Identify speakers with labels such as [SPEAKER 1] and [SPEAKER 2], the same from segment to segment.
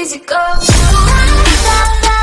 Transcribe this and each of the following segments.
[SPEAKER 1] easy go.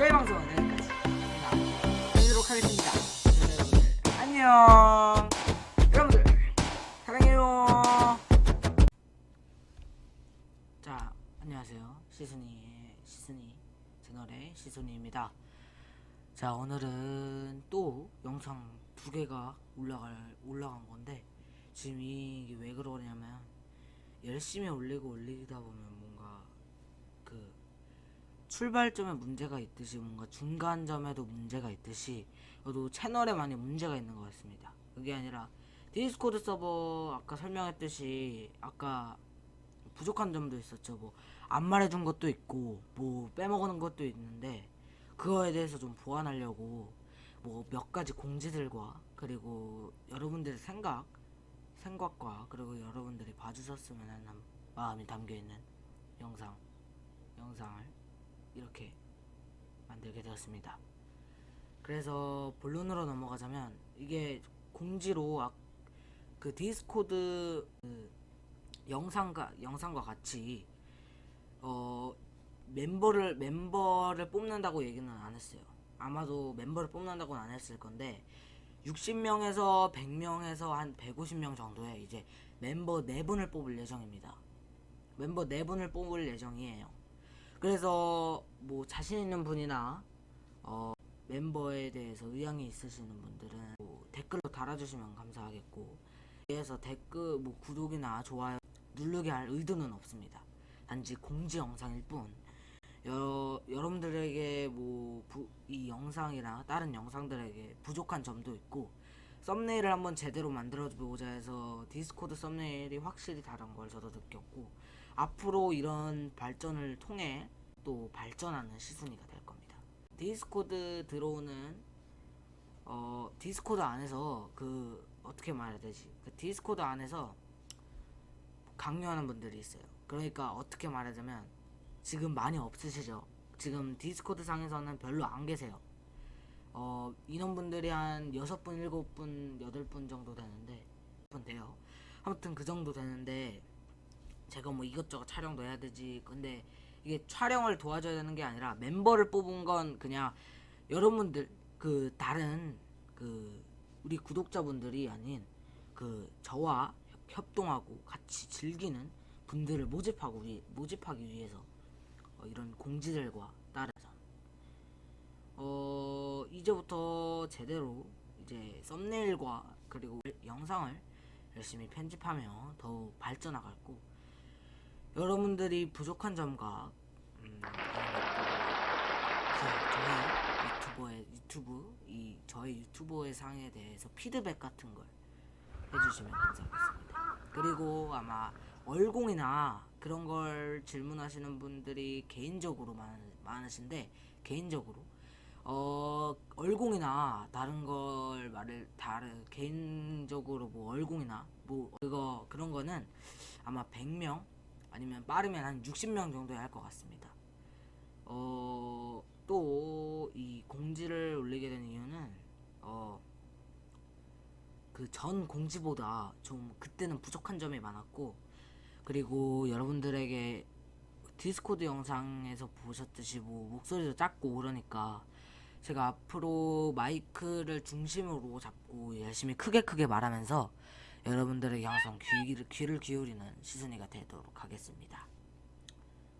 [SPEAKER 2] 저희 방송은 여기까지 하도록 하겠습니다. 여러분들 안녕. 여러분들 사랑해요. 자 안녕하세요 시순이의 시순이 채널의 시순이입니다. 자 오늘은 또 영상 두 개가 올라갈 올라간 건데 지금 이게 왜 그러냐면 열심히 올리고 올리다 보면 출발점에 문제가 있듯이 뭔가 중간점에도 문제가 있듯이 저도 채널에 많이 문제가 있는 것 같습니다. 그게 아니라 디스코드 서버 아까 설명했듯이 아까 부족한 점도 있었죠. 뭐 안 말해준 것도 있고 뭐 빼먹는 것도 있는데 그거에 대해서 좀 보완하려고 뭐 몇 가지 공지들과 그리고 여러분들의 생각 생각과 그리고 여러분들이 봐주셨으면 하는 마음이 담겨 있는 영상 영상을 이렇게 만들게 되었습니다. 그래서 본론으로 넘어가자면 이게 공지로 아, 그 디스코드 그 영상과 영상과 같이 어 멤버를 멤버를 뽑는다고 얘기는 안 했어요. 아마도 멤버를 뽑는다고는 안 했을 건데 60명에서 100명에서 한 150명 정도의 이제 멤버 4분을 뽑을 예정입니다. 멤버 4분을 뽑을 예정이에요. 그래서 뭐 자신 있는 분이나 어 멤버에 대해서 의향이 있으시는 분들은 뭐 댓글로 달아주시면 감사하겠고 위에서 댓글 뭐 구독이나 좋아요 누르게 할 의도는 없습니다. 단지 공지 영상일 뿐 여, 여러분들에게 뭐 이 영상이나 다른 영상들에게 부족한 점도 있고 썸네일을 한번 제대로 만들어 보자 해서 디스코드 썸네일이 확실히 다른 걸 저도 느꼈고 앞으로 이런 발전을 통해 또 발전하는 시순이가 될 겁니다. 디스코드 들어오는 어 디스코드 안에서 그 어떻게 말해야 되지? 그 디스코드 안에서 강요하는 분들이 있어요. 그러니까 어떻게 말하자면 지금 많이 없으시죠? 지금 디스코드 상에서는 별로 안 계세요. 어, 인원분들이 한 6분, 7분, 8분 정도 되는데, 분 돼요. 아무튼 그 정도 되는데, 제가 뭐 이것저것 촬영도 해야 되지. 근데 이게 촬영을 도와줘야 되는 게 아니라 멤버를 뽑은 건 그냥 여러분들, 그 다른 그 우리 구독자분들이 아닌 그 저와 협동하고 같이 즐기는 분들을 모집하고 위, 모집하기 위해서 어, 이런 공지들과 따라서 어 이제부터 제대로 이제 썸네일과 그리고 영상을 열심히 편집하며 더욱 발전하고 여러분들이 부족한 점과 음, 그 저희 유튜버의 유튜브 이 저희 유튜버의 상에 대해서 피드백 같은 걸 해주시면 감사하겠습니다. 그리고 아마 얼공이나 그런 걸 질문하시는 분들이 개인적으로 많, 많으신데 개인적으로 어 얼공이나 다른 걸 말을 다른 개인적으로 뭐 얼공이나 뭐 그거 그런 거는 아마 100명 아니면 빠르면 한 60명 정도에 할 것 같습니다. 어 또 이 공지를 올리게 된 이유는 어 그 전 공지보다 좀 그때는 부족한 점이 많았고 그리고 여러분들에게 디스코드 영상에서 보셨듯이 뭐 목소리도 작고 그러니까 제가 앞으로 마이크를 중심으로 잡고 열심히 크게 크게 말하면서 여러분들에게 항상 귀를, 귀를 기울이는 시즌이가 되도록 하겠습니다.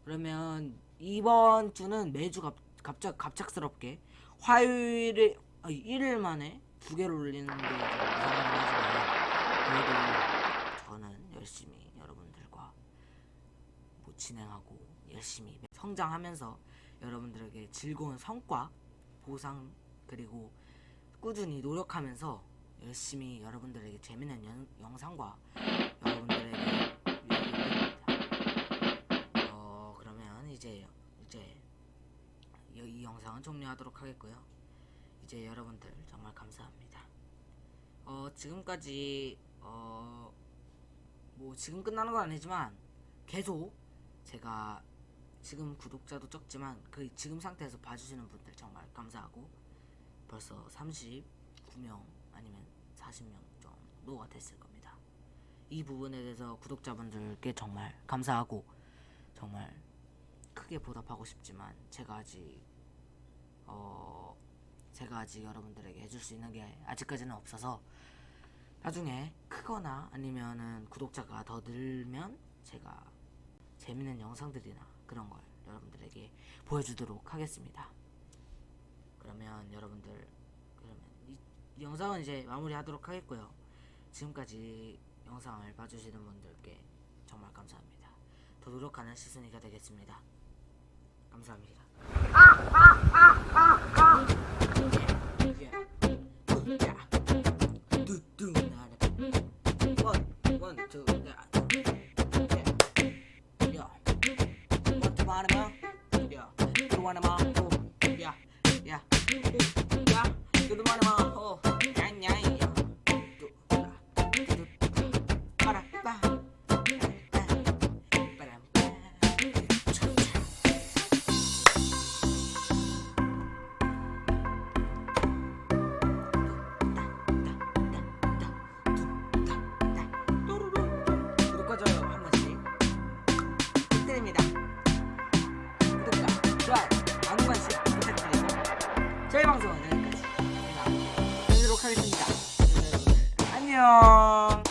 [SPEAKER 2] 그러면 이번 주는 매주 갑, 갑작 갑작스럽게 화요일에 아, 일일 만에 두 개를 올리는 게좀 이상하긴 하지만 그래도 저는 열심히 여러분들과 뭐 진행하고 열심히 성장하면서 여러분들에게 즐거운 성과 보상 그리고 꾸준히 노력하면서 열심히 여러분들에게 재밌는 연- 영상과 여러분들에게 유익입니다. 어 그러면 이제 이제 이, 이 영상은 종료하도록 하겠고요. 이제 여러분들 정말 감사합니다. 어 지금까지 어 뭐 지금 끝나는 건 아니지만 계속 제가 지금 구독자도 적지만 그 지금 상태에서 봐주시는 분들 정말 감사하고 벌써 39명 아니면 40명 정도가 됐을 겁니다. 이 부분에 대해서 구독자분들께 정말 감사하고 정말 크게 보답하고 싶지만 제가 아직 어 제가 아직 여러분들에게 해줄 수 있는 게 아직까지는 없어서 나중에 크거나 아니면은 구독자가 더 늘면 제가 재밌는 영상들이나 그런 걸 여러분들에게 보여주도록 하겠습니다. 그러면 여러분들 영상은 이제 마무리하도록 하겠고요. 지금까지 영상을 봐주시는 분들께 정말 감사합니다. 더 노력하는 시선이가 되겠습니다. 감사합니다. Yeah. 좋아요 한 번씩 부탁드리고 저희 방송은 여기까지 제가 드리도록 하겠습니다. 안녕.